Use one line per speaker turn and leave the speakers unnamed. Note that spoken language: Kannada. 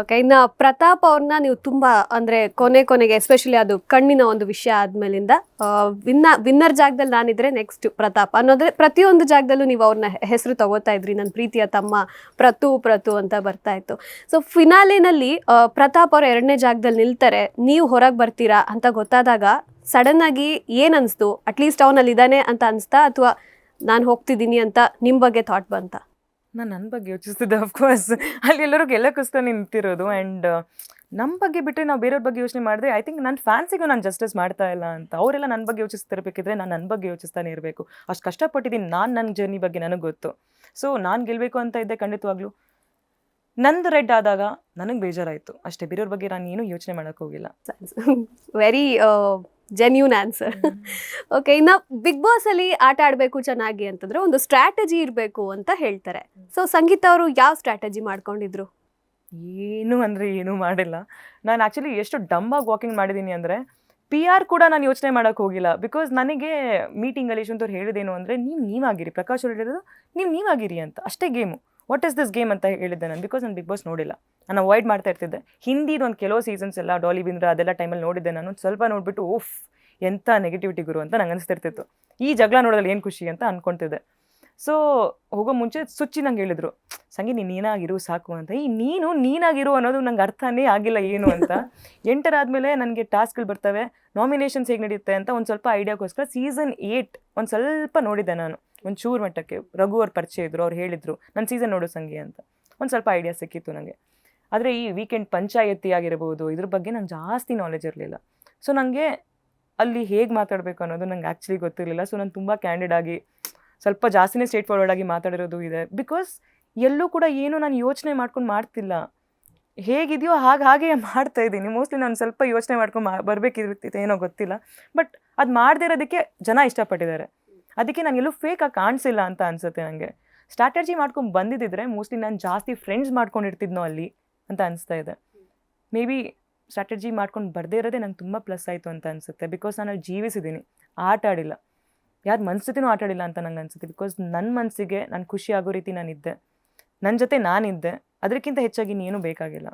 ಓಕೆ ಇನ್ನು ಪ್ರತಾಪ್ ಅವ್ರನ್ನ ನೀವು ತುಂಬ ಅಂದರೆ ಕೊನೆ ಕೊನೆಗೆ ಎಸ್ಪೆಷಲಿ ಅದು ಕಣ್ಣಿನ ಒಂದು ವಿಷಯ ಆದ್ಮೇಲಿಂದ ವಿನ್ನ, ವಿನ್ನರ್ ಜಾಗದಲ್ಲಿ ನಾನಿದ್ರೆ ನೆಕ್ಸ್ಟ್ ಪ್ರತಾಪ್. ಅನ್ನೋದ್ರೆ ಪ್ರತಿಯೊಂದು ಜಾಗದಲ್ಲೂ ನೀವು ಅವ್ರನ್ನ ಹೆಸರು ತಗೋತಾ ಇದ್ರಿ ನನ್ನ ಪ್ರೀತಿಯ ತಮ್ಮ ಪ್ರತು ಪ್ರತು ಅಂತ ಬರ್ತಾ ಇತ್ತು. ಸೊ ಫಿನಾಲೆನಲ್ಲಿ ಪ್ರತಾಪ್ ಅವ್ರ ಎರಡನೇ ಜಾಗದಲ್ಲಿ ನಿಲ್ತಾರೆ. ನೀವು ಹೊರಗೆ ಬರ್ತೀರಾ ಅಂತ ಗೊತ್ತಾದಾಗ ಸಡನ್ ಆಗಿ ಏನ್ ಅನ್ಸ್ತು? ಅಟ್ಲೀಸ್ಟ್ ಅವನಲ್ಲಿ ಇದ್ದಾನೆ ಅಂತ ಅನ್ಸ್ತಾ ಅಥವಾ ನಾನು ಹೋಗ್ತಿದ್ದೀನಿ ಅಂತ ನಿಮ್ಮ ಬಗ್ಗೆ ಥಾಟ್ ಬಂತ?
ನಾನು ನನ್ನ ಬಗ್ಗೆ ಯೋಚಿಸ್ತಿದ್ದೆ ಅಫ್ಕೋರ್ಸ್ ಅಲ್ಲಿ ಎಲ್ಲರೂ ಗೆಲ್ಲಕ್ಕೋಸ್ಕರ ನಿಂತಿರೋದು ಆ್ಯಂಡ್ ನಮ್ಮ ಬಗ್ಗೆ ಬಿಟ್ಟರೆ ನಾವು ಬೇರೆಯವ್ರ ಬಗ್ಗೆ ಯೋಚನೆ ಮಾಡಿದ್ರೆ ಐ ಥಿಂಕ್ ನನ್ನ ಫ್ಯಾನ್ಸಿಗೂ ನಾನು ಜಸ್ಟಿಸ್ ಮಾಡ್ತಾ ಇಲ್ಲ ಅಂತ. ಅವರೆಲ್ಲ ನನ್ನ ಬಗ್ಗೆ ಯೋಚಿಸ್ತಿರ್ಬೇಕಿದ್ರೆ ನಾನು ನನ್ನ ಬಗ್ಗೆ ಯೋಚಿಸ್ತಾನೆ ಇರಬೇಕು. ಅಷ್ಟು ಕಷ್ಟಪಟ್ಟಿದ್ದೀನಿ ನಾನು ನನ್ನ ಜರ್ನಿ ಬಗ್ಗೆ ನನಗೆ ಗೊತ್ತು. ಸೊ ನಾನು ಗೆಲ್ಲಬೇಕು ಅಂತ ಇದ್ದೆ ಖಂಡಿತವಾಗ್ಲೂ. ನಂದು ರೆಡ್ ಆದಾಗ ನನಗೆ ಬೇಜಾರಾಯಿತು. ಅಷ್ಟೇ, ಬೇರೆಯವ್ರ ಬಗ್ಗೆ ನಾನು ಏನೂ ಯೋಚನೆ ಮಾಡೋಕ್ಕೋಗಿಲ್ಲ
ವೆರಿ ಜೆನ್ಯೂನ್ ಆನ್ಸರ್ ಓಕೆ ಇನ್ನು ಬಿಗ್ ಬಾಸ್ ಅಲ್ಲಿ ಆಟ ಆಡಬೇಕು ಚೆನ್ನಾಗಿ ಅಂತಂದ್ರೆ ಒಂದು ಸ್ಟ್ರಾಟಜಿ ಇರಬೇಕು ಅಂತ ಹೇಳ್ತಾರೆ. ಸೊ ಸಂಗೀತ ಅವರು ಯಾವ ಸ್ಟ್ರಾಟಜಿ ಮಾಡ್ಕೊಂಡಿದ್ರು?
ಏನು ಅಂದರೆ ಏನೂ ಮಾಡಿಲ್ಲ. ನಾನು ಆ್ಯಕ್ಚುಲಿ ಎಷ್ಟು ಡಂಬಾಗಿ ವಾಕಿಂಗ್ ಮಾಡಿದ್ದೀನಿ ಅಂದರೆ ಪಿ ಆರ್ ಕೂಡ ನಾನು ಯೋಚನೆ ಮಾಡೋಕ್ಕೆ ಹೋಗಿಲ್ಲ ಬಿಕಾಸ್ ನನಗೆ ಮೀಟಿಂಗಲ್ಲಿ ಯಶವಂತವ್ರು ಹೇಳಿದೇನು ಅಂದರೆ ನೀವು ನೀವಾಗಿರಿ ಪ್ರಕಾಶ್ ಅವ್ರು ಹೇಳಿರೋದು ನೀವು ನೀವಾಗಿರಿ ಅಂತ. ಅಷ್ಟೇ game what is this game ಅಂತ ಹೇಳಿದ್ದೆ ನಾನು ಬಿಕಾಸ್ ನಾನು ಬಿಗ್ ಬಾಸ್ ನೋಡಿಲ್ಲ. ನಾನು ಅವಾಯ್ಡ್ ಮಾಡ್ತಾ ಇರ್ತಿದ್ದೆ. ಹಿಂದಿದು ಒಂದು ಕೆಲವು ಸೀಸನ್ಸ್ ಎಲ್ಲ ಡಾಲಿ ಬಿಂದ್ರ ಅದೆಲ್ಲ ಟೈಮಲ್ಲಿ ನೋಡಿದ್ದೆ ನಾನು. ಸ್ವಲ್ಪ ನೋಡಿಬಿಟ್ಟು ಓಫ್ ಎಂಥ ನೆಗೆಟಿವಿಟಿ ಗುರು ಅಂತ ನಂಗೆ ಅನಿಸ್ತಿರ್ತಿತ್ತು. ಈ ಜಗಳ ನೋಡೋದ್ರಲ್ಲಿ ಏನು ಖುಷಿ ಅಂತ ಅಂದ್ಕೊತಿದ್ದೆ ಸೊ ಹೋಗೋ ಮುಂಚೆ ಸುಚ್ಚಿ ನಂಗೆ ಹೇಳಿದ್ರು ಸಂಗಿ ನೀನು ನೀನಾಗಿರು ಸಾಕು ಅಂತ. ಈ ನೀನು ನೀನಾಗಿರು ಅನ್ನೋದು ನಂಗೆ ಅರ್ಥನೇ ಆಗಿಲ್ಲ ಏನು ಅಂತ. ಎಂಟರಾದಮೇಲೆ ನನಗೆ ಟಾಸ್ಕ್ಗಳು ಬರ್ತವೆ ನಾಮಿನೇಷನ್ಸ್ ಹೇಗೆ ನಡೆಯುತ್ತೆ ಅಂತ ಒಂದು ಸ್ವಲ್ಪ ಐಡಿಯಾಗೋಸ್ಕರ ಸೀಸನ್ ಏಯ್ಟ್ ಒಂದು ಸ್ವಲ್ಪ ನೋಡಿದ್ದೆ ನಾನು. ಒಂದು ಚೂರು ಮಟ್ಟಕ್ಕೆ ರಘು ಅವ್ರ ಪರಿಚಯ ಇದ್ರು, ಅವ್ರು ಹೇಳಿದರು ನನ್ನ ಸೀಸನ್ ನೋಡು ಸಂಗೀ ಅಂತ. ಒಂದು ಸ್ವಲ್ಪ ಐಡಿಯಾ ಸಿಕ್ಕಿತ್ತು ನನಗೆ ಆದರೆ ಈ ವೀಕೆಂಡ್ ಪಂಚಾಯತಿ ಆಗಿರ್ಬೋದು, ಇದ್ರ ಬಗ್ಗೆ ನಂಗೆ ಜಾಸ್ತಿ ನಾಲೆಜ್ ಇರಲಿಲ್ಲ. ಸೊ ನನಗೆ ಅಲ್ಲಿ ಹೇಗೆ ಮಾತಾಡಬೇಕು ಅನ್ನೋದು ನಂಗೆ ಆ್ಯಕ್ಚುಲಿ ಗೊತ್ತಿರಲಿಲ್ಲ. ಸೊ ನಾನು ತುಂಬ ಕ್ಯಾಂಡಿಡ್ ಆಗಿ, ಸ್ವಲ್ಪ ಜಾಸ್ತಿನೇ ಸ್ಟೇಟ್ ಫಾರ್ವರ್ಡ್ ಆಗಿ ಮಾತಾಡಿರೋದು ಇದೆ. ಬಿಕಾಸ್ ಎಲ್ಲೂ ಕೂಡ ಏನು ನಾನು ಯೋಚನೆ ಮಾಡ್ಕೊಂಡು ಮಾಡ್ತಿಲ್ಲ. ಹೇಗಿದೆಯೋ ಹಾಗೆ ಹಾಗೆ ಮಾಡ್ತಾ ಇದ್ದೀನಿ. ಮೋಸ್ಟ್ಲಿ ನಾನು ಸ್ವಲ್ಪ ಯೋಚನೆ ಮಾಡ್ಕೊಂಡು ಮಾ ಬರಬೇಕಿರುತ್ತೆ ಏನೋ ಗೊತ್ತಿಲ್ಲ. ಬಟ್ ಅದು ಮಾಡದೇ ಇರೋದಕ್ಕೆ ಜನ ಇಷ್ಟಪಟ್ಟಿದ್ದಾರೆ. ಅದಕ್ಕೆ ನಾನು ಎಲ್ಲೂ ಫೇಕ್ ಆಗಿ ಕಾಣಿಸಿಲ್ಲ ಅಂತ ಅನಿಸುತ್ತೆ ನನಗೆ ಸ್ಟ್ರಾಟಜಿ ಮಾಡ್ಕೊಂಡು ಬಂದಿದ್ದಿದ್ರೆ ಮೋಸ್ಟ್ಲಿ ನಾನು ಜಾಸ್ತಿ ಫ್ರೆಂಡ್ಸ್ ಮಾಡ್ಕೊಂಡಿರ್ತಿದ್ನೋ ಅಲ್ಲಿ ಅಂತ ಅನಿಸ್ತಾ ಇದೆ. ಮೇ ಬಿ ಸ್ಟ್ರಾಟಜಿ ಮಾಡ್ಕೊಂಡು ಬರದೇ ಇರೋದೇ ನಂಗೆ ತುಂಬ ಪ್ಲಸ್ ಆಯಿತು ಅಂತ ಅನಿಸುತ್ತೆ. ಬಿಕಾಸ್ ನಾನು ಜೀವಿಸಿದ್ದೀನಿ. ಆಟ ಆಡಿಲ್ಲ. ಯಾರು ಮನ್ಸತಿನೂ ಆಟ ಆಡಿಲ್ಲ ಅಂತ ನಂಗೆ ಅನಿಸುತ್ತೆ. ಬಿಕಾಸ್ ನನ್ನ ಮನಸ್ಸಿಗೆ ನಾನು ಖುಷಿ ಆಗೋ ರೀತಿ ನಾನಿದ್ದೆ. ನನ್ನ ಜೊತೆ ನಾನಿದ್ದೆ. ಅದಕ್ಕಿಂತ ಹೆಚ್ಚಾಗಿ ಇನ್ನೇನು ಬೇಕಾಗಿಲ್ಲ.